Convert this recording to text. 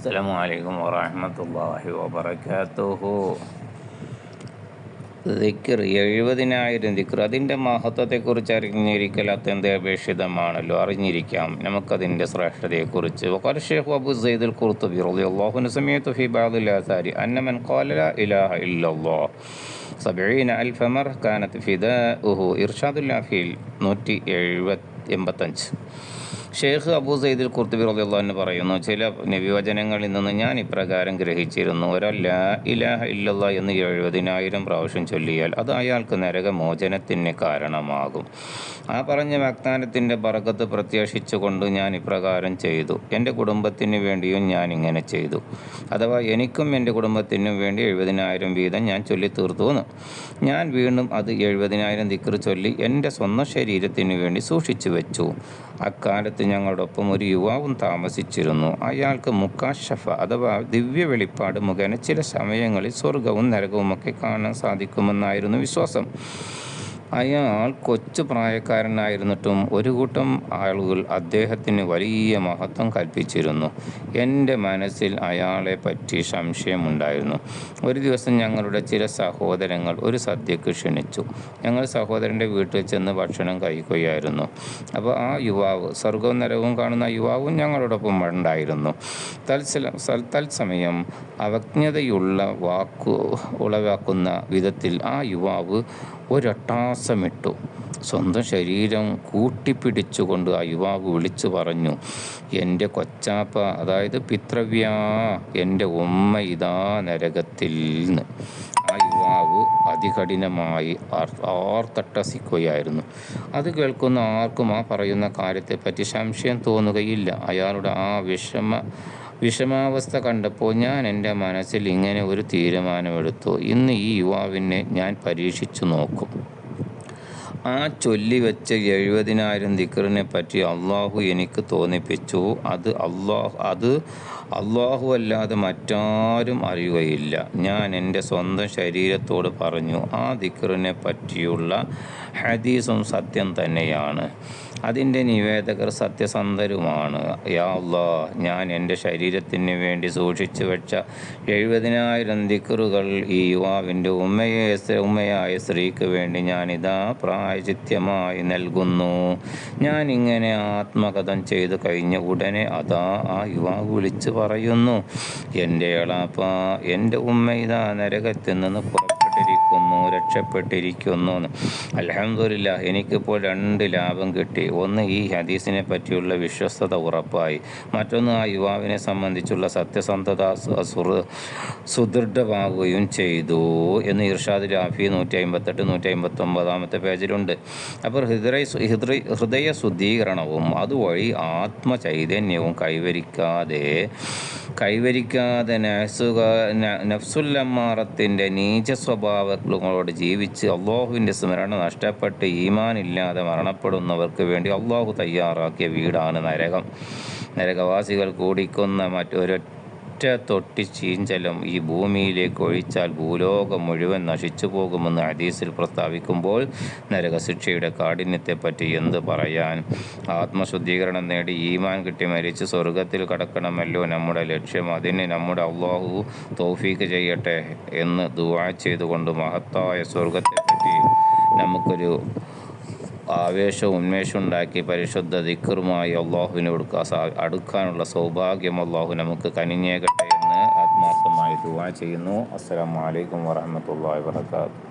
السلام عليكم ورحمة الله وبركاته ദിക്കർ എഴുപതിനായിരം ദിക്കർ അതിൻ്റെ മഹത്വത്തെക്കുറിച്ച് അറിഞ്ഞിരിക്കൽ അത്യന്താപേക്ഷിതമാണല്ലോ അറിഞ്ഞിരിക്കാം നമുക്കതിൻ്റെ ശ്രേഷ്ഠതയെക്കുറിച്ച് وقال الشيخ أبو زيد القرطبي رضي الله عنه سمعت في بعض الآثار أن من قال لا إله إلا الله سبعين ألف مرة كانت فداؤه إرشاد الله في നൂറ്റി എഴുപത്തി എൺപത്തഞ്ച് ഷെയ്ഖ് അബൂ സയ്ദിൽ കുർത്തുബി റളിയല്ലാഹു പറയുന്നു ചില നബിവചനങ്ങളിൽ നിന്ന് ഞാൻ ഇപ്രകാരം ഗ്രഹിച്ചിരുന്നു ഒരാൾ ലാ ഇലാഹ ഇല്ലല്ല എന്ന് എഴുപതിനായിരം പ്രാവശ്യം ചൊല്ലിയാൽ അത് അയാൾക്ക് നരകമോചനത്തിന് കാരണമാകും. ആ പറഞ്ഞ വാഗ്ദാനത്തിന്റെ പറക്കത്ത് പ്രത്യാശിച്ചുകൊണ്ട് ഞാൻ ഇപ്രകാരം ചെയ്തു എന്റെ കുടുംബത്തിന് വേണ്ടിയും ഞാൻ ഇങ്ങനെ ചെയ്തു. അഥവാ എനിക്കും എന്റെ കുടുംബത്തിനും വേണ്ടി എഴുപതിനായിരം വീതം ഞാൻ ചൊല്ലി തീർത്തു എന്ന്. ഞാൻ വീണ്ടും അത് എഴുപതിനായിരം ദിക്കർ ചൊല്ലി എന്റെ സ്വന്തം ശരീരത്തിന് വേണ്ടി സൂക്ഷിച്ചു വെച്ചു. അക്കാലത്ത് ഞങ്ങളോടൊപ്പം ഒരു യുവാവും താമസിച്ചിരുന്നു. അയാൾക്ക് മുക്കാഷഫ അഥവാ ദിവ്യ വെളിപ്പാട് മുഖേന ചില സമയങ്ങളിൽ സ്വർഗവും നരകവുമൊക്കെ കാണാൻ സാധിക്കുമെന്നായിരുന്നു വിശ്വാസം. അയാൾ കൊച്ചു പ്രായക്കാരനായിരുന്നിട്ടും ഒരു കൂട്ടം ആളുകൾ അദ്ദേഹത്തിന് വലിയ മഹത്വം കൽപ്പിച്ചിരുന്നു. എന്റെ മനസ്സിൽ അയാളെ പറ്റി സംശയമുണ്ടായിരുന്നു. ഒരു ദിവസം ഞങ്ങളുടെ ചില സഹോദരങ്ങൾ ഒരു സദ്യക്ക് ക്ഷണിച്ചു. ഞങ്ങൾ സഹോദരന്റെ വീട്ടിൽ ചെന്ന് ഭക്ഷണം കഴിക്കുകയായിരുന്നു. അപ്പോൾ ആ യുവാവ് സ്വർഗവും നരവും കാണുന്ന യുവാവും ഞങ്ങളോടൊപ്പം ഉണ്ടായിരുന്നു. തത്സല തത്സമയം അവജ്ഞതയുള്ള വാക്കു ഉളവാക്കുന്ന വിധത്തിൽ ആ യുവാവ് ഒരട്ടാസമിട്ടു. സ്വന്തം ശരീരം കൂട്ടിപ്പിടിച്ചുകൊണ്ട് ആ യുവാവ് വിളിച്ചു പറഞ്ഞു എന്റെ കൊച്ചാപ്പ അതായത് പിത്രവ്യാ എന്റെ ഉമ്മ ഇതാ നരകത്തിൽ നിന്ന് ആ യുവാവ് അതികഠിനമായി ആർത്തട്ടസിക്കുകയായിരുന്നു. അത് കേൾക്കുന്ന ആർക്കും ആ പറയുന്ന കാര്യത്തെപ്പറ്റി സംശയം തോന്നുകയില്ല. അയാളുടെ ആ വിഷമ വിഷമാവസ്ഥ കണ്ടപ്പോൾ ഞാൻ എന്റെ മനസ്സിൽ ഇങ്ങനെ ഒരു തീരുമാനമെടുത്തു. ഇന്ന് ഈ യുവാവിനെ ഞാൻ പരീക്ഷിച്ചു നോക്കും. ആ ചൊല്ലി വെച്ച എഴുപതിനായിരം ദിക്കറിനെ പറ്റി അള്ളാഹു എനിക്ക് തോന്നിപ്പിച്ചു. അത് അള്ളാഹു അത് അള്ളാഹു അല്ലാതെ മറ്റാരും അറിയുകയില്ല. ഞാൻ എന്റെ സ്വന്തം ശരീരത്തോട് പറഞ്ഞു ആ ദിക്കറിനെ പറ്റിയുള്ള ഹദീസും സത്യം തന്നെയാണ്. അതിന്റെ നിവേദകർ സത്യസന്ധരുമാണ്. യാ അള്ളാ ഞാൻ എന്റെ ശരീരത്തിന് വേണ്ടി സൂക്ഷിച്ചു വെച്ച എഴുപതിനായിരം ദിക്കറുകൾ ഈ യുവാവിന്റെ ഉമ്മയെ ഉമ്മയായ സ്ത്രീക്ക് വേണ്ടി ഞാനിതാ പ്രായചിത്യമായി നൽകുന്നു. ഞാൻ ഇങ്ങനെ ആത്മകഥം ചെയ്തു കഴിഞ്ഞ ഉടനെ അതാ ആ യുവാവ് വിളിച്ചു പറയുന്നു എന്റെ എളാപ്പ എന്റെ ഉമ്മ ഇതാ നരകത്തിൽ നിന്ന് പുറപ്പെട്ടിരിക്കുന്നു രക്ഷപ്പെട്ടിരിക്കുന്നു അലഹമില്ല എനിക്കിപ്പോൾ രണ്ട് ലാഭം കിട്ടി. ഒന്ന് ഈ ഹദീസിനെ പറ്റിയുള്ള വിശ്വസ്തത ഉറപ്പായി. മറ്റൊന്ന് ആ യുവാവിനെ സംബന്ധിച്ചുള്ള സത്യസന്ധത സുദൃഢമാവുകയും ചെയ്തു എന്ന് ഇർഷാദ് രാഫി നൂറ്റി അമ്പത്തെട്ട് നൂറ്റി അമ്പത്തി ഒമ്പതാമത്തെ പേജിലുണ്ട്. അപ്പോൾ ഹൃദയ ഹൃദയ ശുദ്ധീകരണവും അതുവഴി ആത്മചൈതന്യവും കൈവരിക്കാതെ കൈവരിക്കാതെ നസുക നീച സ്വഭാവങ്ങളോട് ജീവിച്ച് അള്ളാഹുവിന്റെ സ്മരണ നഷ്ടപ്പെട്ട് ഈമാനില്ലാതെ മരണപ്പെടുന്നവർക്ക് വേണ്ടി അള്ളാഹു തയ്യാറാക്കിയ വീടാണ് നരകം. നരകവാസികൾ കൂടിക്കുന്ന മറ്റൊരൊറ്റ തൊട്ടി ചീഞ്ചലം ഈ ഭൂമിയിലേക്ക് ഒഴിച്ചാൽ ഭൂലോകം മുഴുവൻ നശിച്ചു പോകുമെന്ന് ഹദീസിൽ പ്രസ്താവിക്കുമ്പോൾ നരകശിക്ഷയുടെ കാഠിന്യത്തെപ്പറ്റി എന്ത് പറയാൻ? ആത്മശുദ്ധീകരണം നേടി ഈമാൻ കിട്ടി മരിച്ച് സ്വർഗത്തിൽ കടക്കണമല്ലോ നമ്മുടെ ലക്ഷ്യം. അതിന് നമ്മുടെ അള്ളാഹു തൗഫീക്ക് ചെയ്യട്ടെ എന്ന് ദുവാ ചെയ്തുകൊണ്ട് മഹത്തായ സ്വർഗത്തെപ്പറ്റി നമുക്കൊരു ആവേശവും ഉന്മേഷം ഉണ്ടാക്കി പരിശുദ്ധ ദിക്കറുമായി അള്ളാഹുവിനോട് അടുക്കാനുള്ള സൗഭാഗ്യം അള്ളാഹു നമുക്ക് കനിഞ്ഞേകട്ടെ എന്ന് ആത്മാർത്ഥമായി ദുവാ ചെയ്യുന്നു. അസ്സാം വലൈക്കും വാഹമത്തല്ലാ വാത്തു